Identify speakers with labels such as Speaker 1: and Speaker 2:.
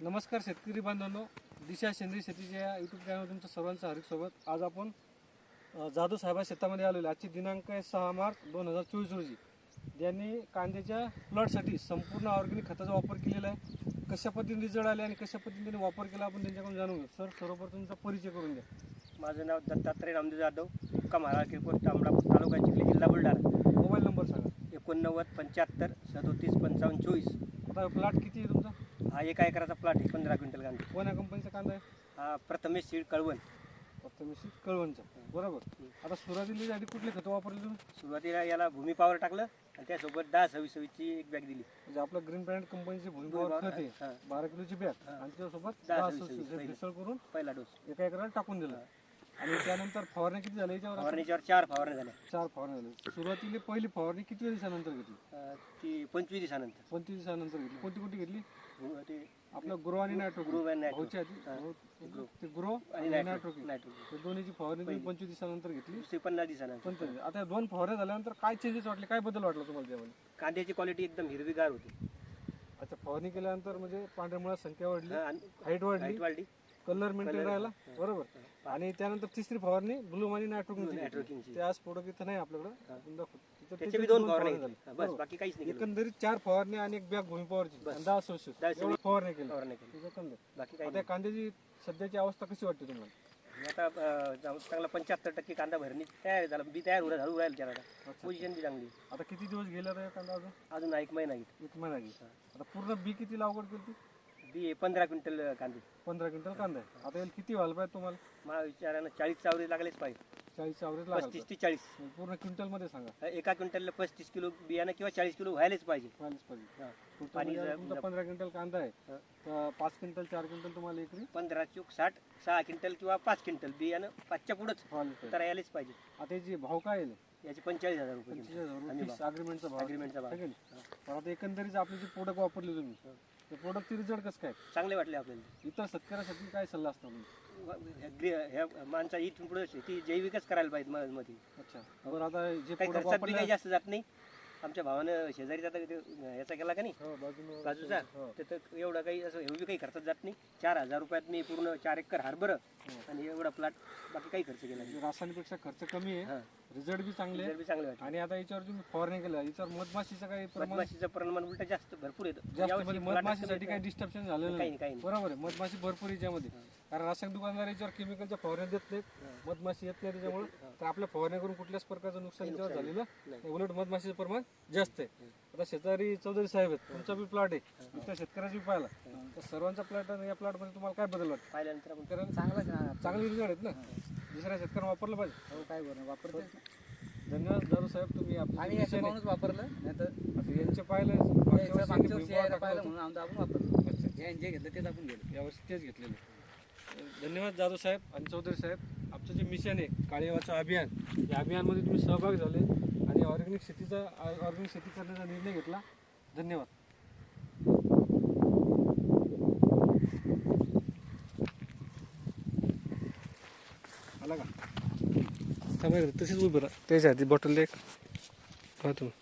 Speaker 1: नमस्कार शेतकरी बांधवांनो दिशा सेंद्रिय शेतीच्या या यूट्यूब चॅनल तुमचं सर्वांचं हार्दिक स्वागत. आज आपण जाधव साहेबा शेतामध्ये आलेलो. आजची दिनांक आहे सहा मार्च दोन हजार चोवीस रोजी. ज्यांनी कांद्याच्या प्लॉटसाठी संपूर्ण ऑर्गॅनिक खताचा वापर केलेला आहे. कशा पद्धतीने रिझल्ट आले आणि कशा पद्धतीने त्यांनी वापर केला आपण त्यांच्याकडून जाणून घेऊ. सर सर्वप्रथम तुमचा परिचय करून द्या.
Speaker 2: माझं नाव दत्तात्रय रामदेव जाधव मुक्काम महाराळ किरकोळ तांबडा तालुका चिखली जिल्हा बुलढाणा.
Speaker 1: मोबाईल नंबर सांगा.
Speaker 2: एकोणनव्वद पंच्याहत्तर सदोतीस पंचावन्न चोवीस.
Speaker 1: आता प्लॉट किती आहे तुमचा?
Speaker 2: हा एका एकराचा प्लॉट आहे पंधरा क्विंटल कांदा
Speaker 1: कोण्या कंपनीचा कांदा आहे?
Speaker 2: हा प्रथमेश सीड कळवण.
Speaker 1: प्रथमेशी कळवणचा. बरोबर. आता सुरुवातीला आधी कुठले खतं वापरले तुम्ही?
Speaker 2: सुरुवातीला याला भूमी पॉवर टाकलं आणि त्यासोबत दहा सव्वीस सव्वीसची एक बॅग दिली.
Speaker 1: म्हणजे आपलं ग्रीन ब्रँड कंपनीची भूमी
Speaker 2: भूमी
Speaker 1: खत आहे.
Speaker 2: हा.
Speaker 1: बारा किलोची बॅग. आणि त्यासोबत
Speaker 2: दहा
Speaker 1: दहा
Speaker 2: सव्वीस
Speaker 1: सव्वीस
Speaker 2: पहिलं.
Speaker 1: मिसळ करून
Speaker 2: पहिला डोस
Speaker 1: एका एकराला टाकून दिलं. आणि त्यानंतर फवारणी किती झाली? याच्यावर
Speaker 2: फवारणीच्यावर चार फवारण्या झाल्या.
Speaker 1: चार फवारणी झाली. सुरुवातीला पहिली फवारणी किती दिवसानंतर घेतली?
Speaker 2: अं, ती पंचवीस दिवसानंतर.
Speaker 1: पंचवीस दिवसानंतर घेतली. कोणती कोणती घेतली?
Speaker 2: ते
Speaker 1: आपलं ग्रो आणि नायट्रो
Speaker 2: Grow आणि Nitro.
Speaker 1: भाऊच्या आधी. ग्रो- ते ग्रो
Speaker 2: आणि
Speaker 1: आणि
Speaker 2: नायट्रो.
Speaker 1: नायट्रो
Speaker 2: नायट्रो
Speaker 1: ते दोन्हीची फवारणी तुम्ही पंचवीस दिवसानंतर घेतली?
Speaker 2: दुसरी पन्नास दिवसानंतर.
Speaker 1: पंचवीस आता या दोन फवारण्या झाल्यानंतर काय चेंजेस वाटले? काय बदल वाटला तुम्हाला त्यामध्ये?
Speaker 2: कांद्याची क्वालिटी एकदम हिरवीगार होती.
Speaker 1: अच्छा फवारणी केल्यानंतर म्हणजे पांढऱ्या मुळात संख्या वाढली
Speaker 2: हा, आणि
Speaker 1: हाईट वाढली.
Speaker 2: हाईट वाढली.
Speaker 1: कलर मेंटेन राहिला. बरोबर. आणि त्यानंतर तिसरी फवारणी ब्लू आणि
Speaker 2: नायट्रोकिनची.
Speaker 1: ते आज प्रोडक्ट इथं नाही आपल्याकडे. एकंदरीत चार फवारणी आणि एक बॅग भूमी पॉवरची दहा सोशल फवारणी केली. कांद्याची सध्याची अवस्था कशी वाटते तुम्हाला.
Speaker 2: आता चांगला पंच्याहत्तर टक्के कांदा भरणी तयार झाला. बी तयार होईल झालं राहील त्याला. पोझिशन बी चांगली.
Speaker 1: आता किती दिवस गेला कांदा अजून?
Speaker 2: अजून एक महिना
Speaker 1: एक महिना आता पूर्ण बी किती लागवड केली
Speaker 2: पंधरा क्विंटल कांदे.
Speaker 1: पंधरा क्विंटल कांदा. आहे आता याला किती व्हायला पाहिजे तुम्हाला?
Speaker 2: मला विचारानं चाळीस चावरी लागलेच पाहिजे.
Speaker 1: चाळीस ॲव्हरेज लागला
Speaker 2: पस्तीस ते चाळीस.
Speaker 1: पूर्ण क्विंटलमध्ये सांगा
Speaker 2: एका क्विंटलला पस्तीस किलो बियाणं किंवा चाळीस किलो व्हायलाच पाहिजे.
Speaker 1: व्हायलाच पाहिजे.
Speaker 2: हा.
Speaker 1: Total
Speaker 2: पाणी
Speaker 1: म्हणजे
Speaker 2: जर-
Speaker 1: तुमचा पंधरा क्विंटल कांदा आहे.
Speaker 2: हा.
Speaker 1: तर पाच क्विंटल चार क्विंटल तुम्हाला एकरी?
Speaker 2: पंधरा चूक साठ सहा क्विंटल किंवा पाच क्विंटल बियाणं पाचच्या पुढंच
Speaker 1: व्हायला पाहिजे.
Speaker 2: तर यायलाच पाहिजे.
Speaker 1: आता याची भाव काय आहे?
Speaker 2: याचे पंचेचाळीस हजार रुपये
Speaker 1: हजार. फिक्स अग्रीमेंटचा भाव.
Speaker 2: Agreement चा भाव.
Speaker 1: आहे की नाही? पण आता एकंदरीत आपले जे प्रोडक्ट वापरले तुम्ही ते प्रोडक्टचे रिझल्ट कसं काय?
Speaker 2: चांगले वाटले आपल्याला.
Speaker 1: इतर शेतकऱ्यासाठी काय सल्ला असतो तुमचा?
Speaker 2: ह्या ग्रे- ह्या माणसा इथून पुढे शेती जैविकच करायला पाहिजे मध्ये
Speaker 1: अच्छा. बरं आता जे
Speaker 2: काही खर्चात बी काही
Speaker 1: वापरले
Speaker 2: जास्त जात नाही. आमच्या भावानं शेजारीचा आता ते- याचा केला का नाही?
Speaker 1: हो,
Speaker 2: बाजूचा.
Speaker 1: हो.
Speaker 2: तिथं एवढं काही असं एवढी काही खर्चात जात नाही. चार हजार रुपयात मी पूर्ण चार एकर हार्बर आणि एवढा प्लॉट बाकी काही खर्च केला
Speaker 1: म्हणजे रासायनिकपेक्षा खर्च कमी आहे.
Speaker 2: हा.
Speaker 1: रिझल्ट बी चांगले
Speaker 2: बी चांगले
Speaker 1: आणि आता याच्यावर तुम्ही फवारणी केलं याच्यावर मधमाशीचं काही
Speaker 2: मधमाशीचं प्रमाण उलट जास्त भरपूर येतं.
Speaker 1: म्हणजे मधमाशीसाठी काही
Speaker 2: येतं.
Speaker 1: डिस्टर्बन झालेलं नाही. बरोबर आहे. मधमाशी भरपूर याच्यामध्ये. कारण रासायनिक दुकानदार याच्यावर केमिकलच्या फवारण्या देत नाहीत. मधमाशी येत नाही त्याच्यामुळे. तर आपल्या फवारण्या करून कुठल्याच प्रकारचं नुकसान याच्यावर झालेलं नाही. उलट मधमाशीचं प्रमाण जास्त आहे. आता शेजारी चौधरी साहेब आहेत. तुमचा बी प्लॉट आहे. इथं शेतकऱ्याचा बी पाहिला. तर सर्वांचा प्लॉट आणि या प्लॉटमध्ये तुम्हाला काय बदल वाटतं?
Speaker 2: पाहिल्यानंतर
Speaker 1: कारण
Speaker 3: चांगला
Speaker 1: चांगले रिझल्ट आहेत ना? दुसऱ्या शेतकऱ्यांना वापरलं पाहिजे.
Speaker 3: हो काय बरं. वापरतो
Speaker 1: धन्यवाद दारू साहेब. तुम्ही
Speaker 3: वापरलं. नाही तर
Speaker 1: यांचे पाहिलं मागच्या वर्षी
Speaker 3: पाहिलं. म्हणून आमचं आपण वापरलं. जे जे घेतलं तेच आपण गेलो
Speaker 1: यावर्षी तेच घेतलेले धन्यवाद जाधव साहेब आणि चौधरी साहेब. आमचं जे मिशन आहे काळेवाचं अभियान या अभियानमध्ये तुम्ही सहभागी झाले आणि ऑर्गॅनिक शेतीचा ऑर्गॅनिक शेती करण्याचा निर्णय घेतला. धन्यवाद. आला का? तसेच तशीच उभं राहा. त्याच्या आधी बॉटल एक. पाहतो